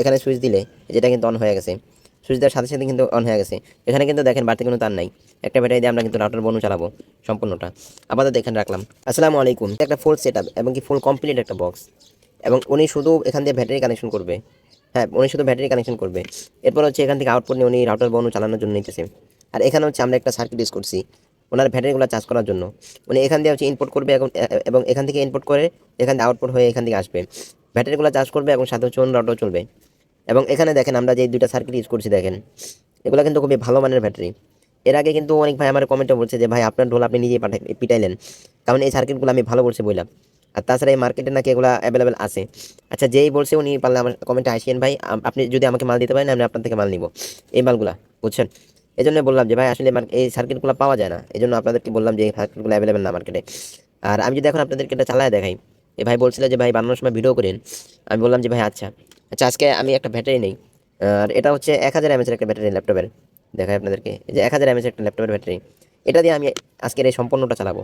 এখানে সুইচ দিলে যেটা কিন্তু অন হয়ে গেছে। সুইচ দেওয়ার সাথে সাথে কিন্তু অন হয়ে গেছে। এখানে কিন্তু দেখেন বাড়তি কোনো তার নাই। একটা ব্যাটারি দিয়ে আমরা কিন্তু রাউটার বনু চালাবো সম্পূর্ণটা। আপাতত এখানে রাখলাম। আসসালামু আলাইকুম। একটা ফুল সেট আপ এবং কি ফুল কমপ্লিট একটা বক্স এবং উনি শুধু এখান দিয়ে ব্যাটারি কানেকশন করবে। হ্যাঁ উনি শুধু ব্যাটারি কানেকশন করবে। এরপর হচ্ছে এখান থেকে আউটপুট নিয়ে উনি রাউটার বনু চালানোর জন্য নিতেছে। আর এখানে হচ্ছে আমরা একটা সার্কিট ইউজ করছি। ওনার ব্যাটারিগুলো চার্জ করার জন্য। উনি এখান দিয়ে হচ্ছে ইনপুট করবে এবং এখান থেকে ইনপুট করে এখান থেকে আউটপুট হয়ে এখান থেকে আসবে। ব্যাটারিগুলো চার্জ করবে এবং সাথে হচ্ছে অন্য রাউটার চলবে। এবং এখানে দেখেন আমরা যে দুইটা সার্কিট ইউজ করছি দেখেন, এগুলো কিন্তু খুবই ভালো মানের ব্যাটারি। এর আগে কিন্তু অনেক ভাই আমার কমেন্টে বলছে যে, ভাই, আপনার ঢোল আপনি নিজেই পাঠাই পিটাইলেন। কারণ এই সার্কিটগুলো আমি ভালো বলছি বললাম আর তাছাড়া এই মার্কেটে নাকি এগুলো অ্যাভেলেবেল আছে। আচ্ছা যেই বলছে উনি পারলে আমার কমেন্টে আসিয়েন ভাই আপনি যদি আমাকে মাল দিতে পারেন, আমি আপনার থেকে মাল নিব। এই মালগুলা, বুঝছেন? এই জন্য বললাম যে, ভাই, আসলে এই সার্কিটগুলো পাওয়া যায় না। এই জন্য আপনাদেরকে বললাম যে, এই সার্কিটগুলো অ্যাভেলেবেল না মার্কেটে আর আমি যদি এখন আপনাদেরকে এটা চালায় দেখাই এই ভাই বলছিল যে, ভাই, বানানোর সময় ভিডিও করেন। আমি বললাম যে, ভাই আচ্ছা। আচ্ছা আজকে আমি একটা ব্যাটারি নেই। আর এটা হচ্ছে এক হাজার এমএচের একটা ব্যাটারি ল্যাপটপের দেখাই আপনাদেরকে। যে এক হাজার এমএচের একটা ল্যাপটপের ব্যাটারি এটা দিয়ে আমি আজকের এই সম্পূর্ণটা চালাবো।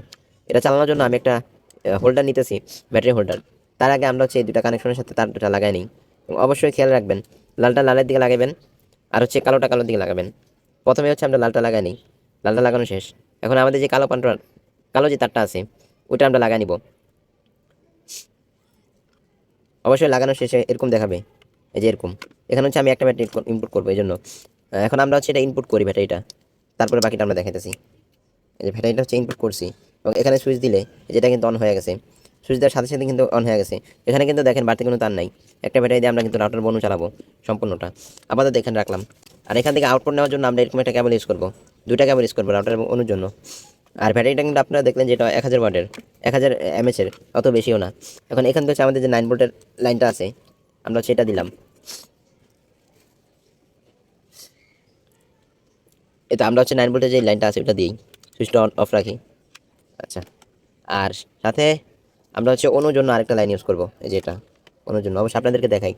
এটা চালানোর জন্য আমি একটা হোল্ডার নিতেছি ব্যাটারি হোল্ডার তার আগে আমরা হচ্ছে এই দুটা কানেকশনের সাথে তার দুটা লাগাই নিই। অবশ্যই খেয়াল রাখবেন, লালটা লালের দিকে লাগাবেন আর হচ্ছে কালোটা কালোর দিকে লাগাবেন। প্রথমে হচ্ছে আমরা লালটা লাগাই নিই। লালটা লাগানো শেষ। এখন আমাদের যে কালো পান্টার কালো যে তারটা আছে ওটা আমরা লাগাই নিব। অবশ্যই লাগানো শেষে এরকম দেখাবে। এই যে এরকম। এখানে হচ্ছে আমি একটা ব্যাটারি ইনপুট করব, এই জন্য। এখন আমরা হচ্ছে এটা ইনপুট করি ব্যাটারিটা। তারপরে বাকিটা আমরা দেখাইতেছি। এই যে ব্যাটারিটা হচ্ছে ইনপুট করছি। এবং এখানে সুইচ দিলে যেটা কিন্তু অন হয়ে গেছে। সুইচ দেওয়ার সাথে সাথে কিন্তু অন হয়ে গেছে। এখানে কিন্তু দেখেন বাড়তি কোনো তার নাই। একটা ব্যাটারি দিয়ে আমরা কিন্তু রাউটার বনু চালাবো সম্পূর্ণটা। আপাতত এখানে রাখলাম। আর এখান থেকে আউটপুট নেওয়ার জন্য আমরা এরকম একটা ক্যাবল ইউজ করব। দুটা ক্যাবল ইউজ করব রাউটার অনুর জন্য। আর ব্যাটারিটা কিন্তু আপনারা দেখলেন যেটা এক হাজার ওয়াটের, এক হাজার এমএচের অত বেশিও না। এখন এখান থেকে আমাদের যে নাইন ভোল্টের লাইনটা আছে, আমরা সেটা দিলাম। এটা আমরা হচ্ছে নাইন ভোল্টের যে লাইনটা আছে, ওটা দিই। সুইচটা অন অফ রাখি। আচ্ছা। আর সাথে আমরা হচ্ছে অনুর জন্য আরেকটা লাইন ইউজ করব, এই যে এটা, অনুর জন্য। অবশ্যই আপনাদেরকে দেখাই।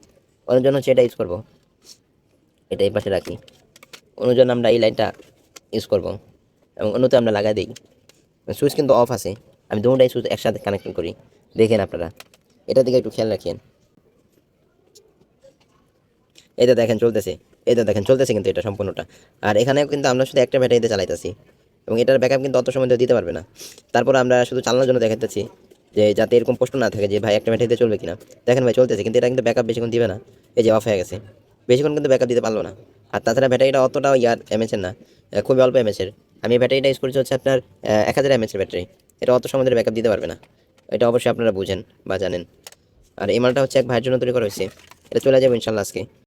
অনুর জন্য হচ্ছে এটা ইউজ করব। এটা এই পাশে রাখি। অনুর জন্য আমরা এই লাইনটা ইউজ করব। এবং অন্যতে আমরা লাগাই দিই। সুইচ কিন্তু অফ আছে। আমি দুটাই সুইচ একসাথে কানেকশন করি। দেখেন আপনারা। এটা দিকে একটু খেয়াল রাখেন। এটা দেখেন, চলতেছে। এটা দেখেন, চলতেছে কিন্তু এটা সম্পূর্ণটা। আর এখানেও কিন্তু আমরা শুধু একটা ব্যাটারিতে চালাইতেছি। এবং এটার ব্যাকআপ কিন্তু অত সময় দিতে পারবে না। তারপর আমরা শুধু চালানোর জন্য দেখাতেছি যে যাতে এরকম প্রশ্ন না থাকে যে ভাই একটা ব্যাটারিতে চলবে কিনা। দেখেন ভাই, চলতেছে, কিন্তু এটা কিন্তু ব্যাকআপ বেশিক্ষণ দিবে না। এই যে অফ হয়ে গেছে। বেশিক্ষণ কিন্তু ব্যাকআপ দিতে পারল না। আর তাছাড়া ব্যাটারিটা অতটাও ইয়ার এমএচের না। খুবই অল্প এমএচের। আমি ব্যাটারিটা ইউজ করছি হচ্ছে আপনার এক হাজার এমএচের ব্যাটারি এটা অত সময় ধরে ব্যাকআপ দিতে পারবে না। এটা অবশ্যই আপনারা বুঝেন বা জানেন। আর এই মালটা হচ্ছে এক ভাইয়ের জন্য তৈরি করা হয়েছে। এটা চলে যাবে ইনশাল্লাহ আজকে।